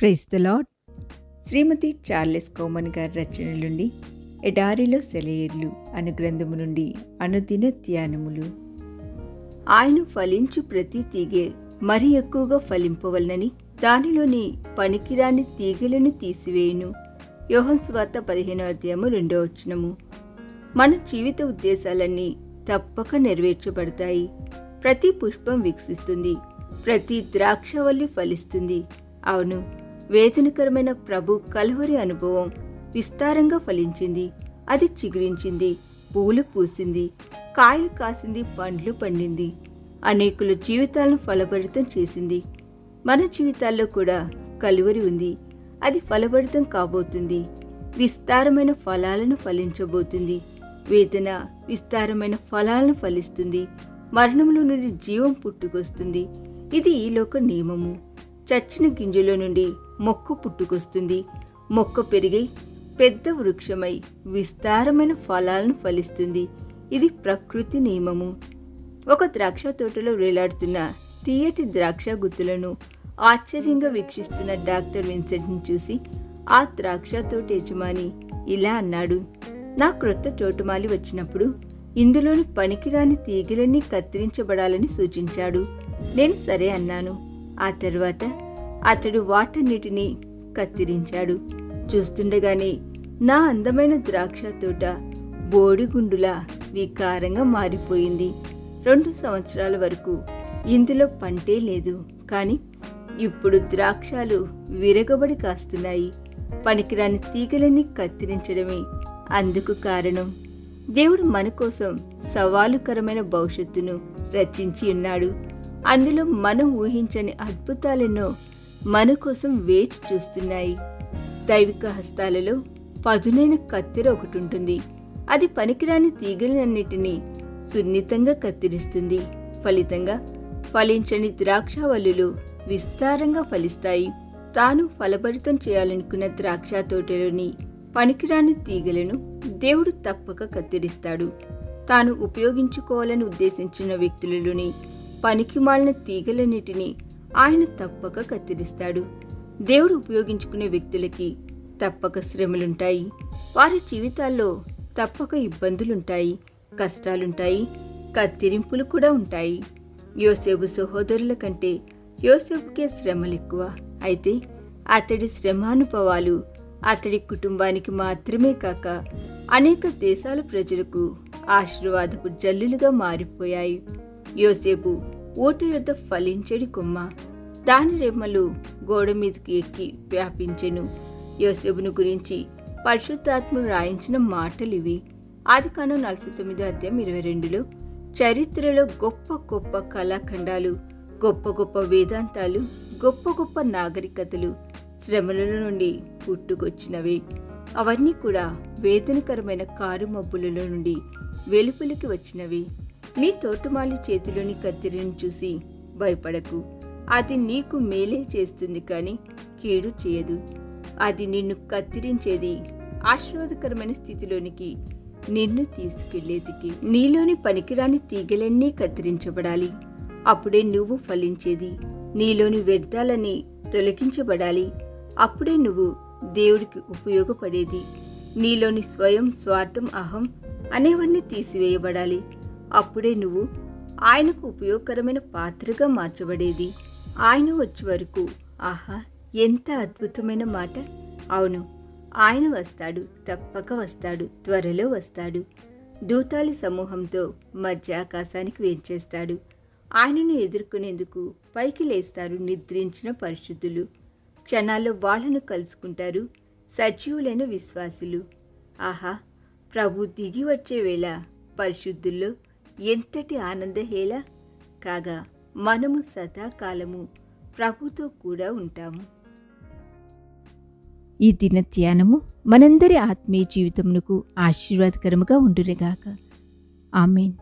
Praise the Lord Shrimati Charles Cowman గారి రచన నుండి ఎడారిలో సెలయేర్లు అను గ్రంథము నుండి అనుదిన ధ్యానములు. ఆయన ఫలించు ప్రతి తీగె మరి ఎక్కువగా ఫలింపవలనని దానిలోని పనికిరాని తీగలను తీసివేయును. యోహన్ స్వార్త పదిహేనో అధ్యాయము రెండో వచనము. మన జీవిత ఉద్దేశాలన్నీ తప్పక నెరవేర్చబడతాయి. ప్రతి పుష్పం వికసిస్తుంది ప్రతి ద్రాక్షవల్లి ఫలిస్తుంది. అవును వేదనకరమైన ప్రభు కలువరి అనుభవం విస్తారంగా ఫలించింది. అది చిగురించింది పూలు పూసింది కాయలు కాసింది పండ్లు పండింది. అనేకుల జీవితాలను ఫలభరితం చేసింది. మన జీవితాల్లో కూడా కలువరి ఉంది. అది ఫలభరితం కాబోతుంది. విస్తారమైన ఫలాలను ఫలించబోతుంది. వేదన విస్తారమైన ఫలాలను ఫలిస్తుంది. మరణంలో నుండి జీవం పుట్టుకొస్తుంది. ఇది ఈ లోక నియమము. చచ్చిన గింజలో నుండి మొక్క పుట్టుకొస్తుంది. మొక్క పెరిగి పెద్ద వృక్షమై విస్తారమైన ఫలాలను ఫలిస్తుంది. ఇది ప్రకృతి నియమము. ఒక ద్రాక్ష తోటలో వేలాడుతున్న తీయటి ద్రాక్ష గుత్తులను ఆశ్చర్యంగా వీక్షిస్తున్న డాక్టర్ విన్సెంట్ని చూసి ఆ ద్రాక్ష తోట యజమాని ఇలా అన్నాడు నా క్రొత్త తోటమాలి వచ్చినప్పుడు ఇందులోని పనికిరాని తీగలన్నీ కత్తిరించబడాలని సూచించాడు. నేను సరే అన్నాను. ఆ తర్వాత అతడు వాటన్నిటినీ కత్తిరించాడు. చూస్తుండగానే నా అందమైన ద్రాక్ష తోట బోడిగుండులా వికారంగా మారిపోయింది. రెండు సంవత్సరాల వరకు ఇందులో పంటే లేదు. కానీ ఇప్పుడు ద్రాక్షాలు విరగబడి కాస్తున్నాయి. పనికిరాని తీగలన్నీ కత్తిరించడమే అందుకు కారణం. దేవుడు మన కోసం సవాలుకరమైన భవిష్యత్తును రచించి ఉన్నాడు. అందులో మనం ఊహించని అద్భుతాలెన్నో మన కోసం వేచి చూస్తున్నాయి. దైవిక హస్తాలలో పదునైన కత్తిర ఒకటి ఉంటుంది అది పనికిరాని తీగలన్నిటినీ సున్నితంగా కత్తిరిస్తుంది. ఫలితంగా ఫలించని ద్రాక్షావల్లులు విస్తారంగా ఫలిస్తాయి. తాను ఫలభరితం చేయాలనుకున్న ద్రాక్ష తోటలోని పనికిరాని తీగలను దేవుడు తప్పక కత్తిరిస్తాడు. తాను ఉపయోగించుకోవాలని ఉద్దేశించిన వ్యక్తులలోని పనికిమాలిన తీగలన్నిటినీ ఆయన తప్పక కత్తిరిస్తాడు. దేవుడు ఉపయోగించుకునే వ్యక్తులకి తప్పక శ్రమలుంటాయి. వారి జీవితాల్లో తప్పక ఇబ్బందులుంటాయి కష్టాలుంటాయి కత్తిరింపులు కూడా ఉంటాయి. యోసేపు సహోదరుల కంటే యోసేపుకే శ్రమలు ఎక్కువ అయితే అతడి శ్రమానుభవాలు అతడి కుటుంబానికి మాత్రమే కాక అనేక దేశాల ప్రజలకు ఆశీర్వాదపు జల్లులుగా మారిపోయాయి. యోసేపు ఓటు యొద్ద ఫలించెడి కొమ్మ. దాని రెమ్మలు గోడ మీదకి ఎక్కి వ్యాపించెను. యోసేపును గురించి పరిశుద్ధాత్ముడు రాయించిన మాటలివి. ఆది కాను నలభై తొమ్మిది అధ్యాయం ఇరవై రెండులో చరిత్రలో గొప్ప గొప్ప కళాఖండాలు గొప్ప గొప్ప వేదాంతాలు గొప్ప గొప్ప నాగరికతలు శ్రమల నుండి పుట్టుకొచ్చినవి. అవన్నీ కూడా వేదనకరమైన కారు మబ్బులలో నుండి వెలుపలికి వచ్చినవి. నీ తోటమాలి చేతిలోని కత్తిరిని చూసి భయపడకు. అది నీకు మేలే చేస్తుంది కానీ కీడు చేయదు. అది నిన్ను కత్తిరించేది ఆశీర్వాదకరమైన స్థితిలోనికి నిన్ను తీసుకెళ్ళేదికి. నీలోని పనికిరాని తీగలన్నీ కత్తిరించబడాలి. అప్పుడే నువ్వు ఫలించేది. నీలోని వ్యర్థాలని తొలగించబడాలి. అప్పుడే నువ్వు దేవుడికి ఉపయోగపడేది. నీలోని స్వయం స్వార్థం అహం అనేవన్నీ తీసివేయబడాలి. అప్పుడే నువ్వు ఆయనకు ఉపయోగకరమైన పాత్రగా మార్చబడేది. ఆయన వచ్చే వరకు ఆహా ఎంత అద్భుతమైన మాట. అవును ఆయన వస్తాడు తప్పక వస్తాడు త్వరలో వస్తాడు. దూతాలి సమూహంతో మధ్య ఆకాశానికి వేంచేస్తాడు ఆయనను ఎదుర్కొనేందుకు పైకి లేస్తారు నిద్రించిన పరిశుద్ధులు. క్షణాల్లో వాళ్ళను కలుసుకుంటారు సజీవులైన విశ్వాసులు. ఆహా ప్రభు దిగి వచ్చే వేళ పరిశుద్ధుల్లో ఎంతటి ఆనందహేళ కాగా మనము సదాకాలము ప్రభుతో కూడా ఉంటాము. ఈ దిన ధ్యానము మనందరి ఆత్మీయ జీవితమునకు ఆశీర్వాదకరముగా ఉండురేగాక ఆమెన్.